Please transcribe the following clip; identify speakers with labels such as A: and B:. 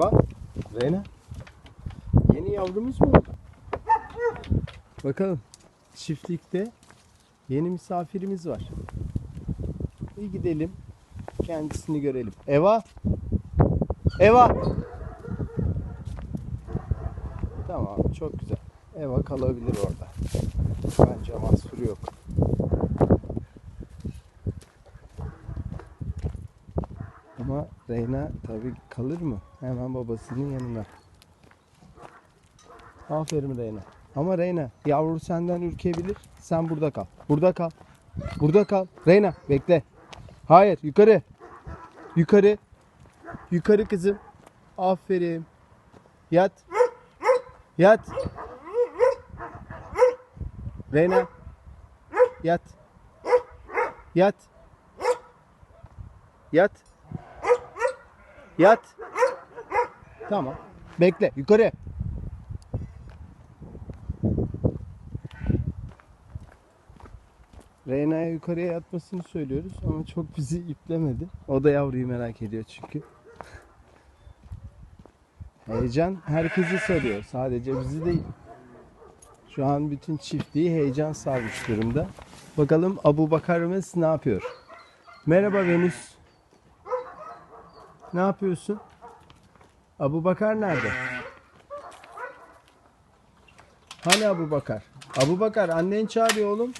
A: Eva, Reyna. Yeni yavrumuz mu? Bakalım. Çiftlikte yeni misafirimiz var. Bir gidelim. Kendisini görelim. Eva. Eva. Tamam çok güzel. Eva kalabilir orada. Bence mahsuru yok. Ama Reyna tabii kalır mı? Hemen babasının yanına. Aferin Reyna. Ama Reyna yavru senden ürkebilir. Sen burada kal. Burada kal. Burada kal. Reyna bekle. Hayır yukarı. Yukarı. Yukarı kızım. Aferin. Yat. Yat. Reyna. Yat. Yat. Yat. Yat. Tamam. Bekle. Yukarı. Reyna'ya yukarıya yatmasını söylüyoruz ama çok bizi iplemedi. O da yavruyu merak ediyor çünkü. Heyecan herkesi sarıyor. Sadece bizi değil. Şu an bütün çiftliği heyecan sarmış durumda. Bakalım Abu Bakar'ımız ne yapıyor? Merhaba Venüs. Ne yapıyorsun? Abu Bakar nerede? Hani Abu Bakar? Abu Bakar annen çağırıyor oğlum.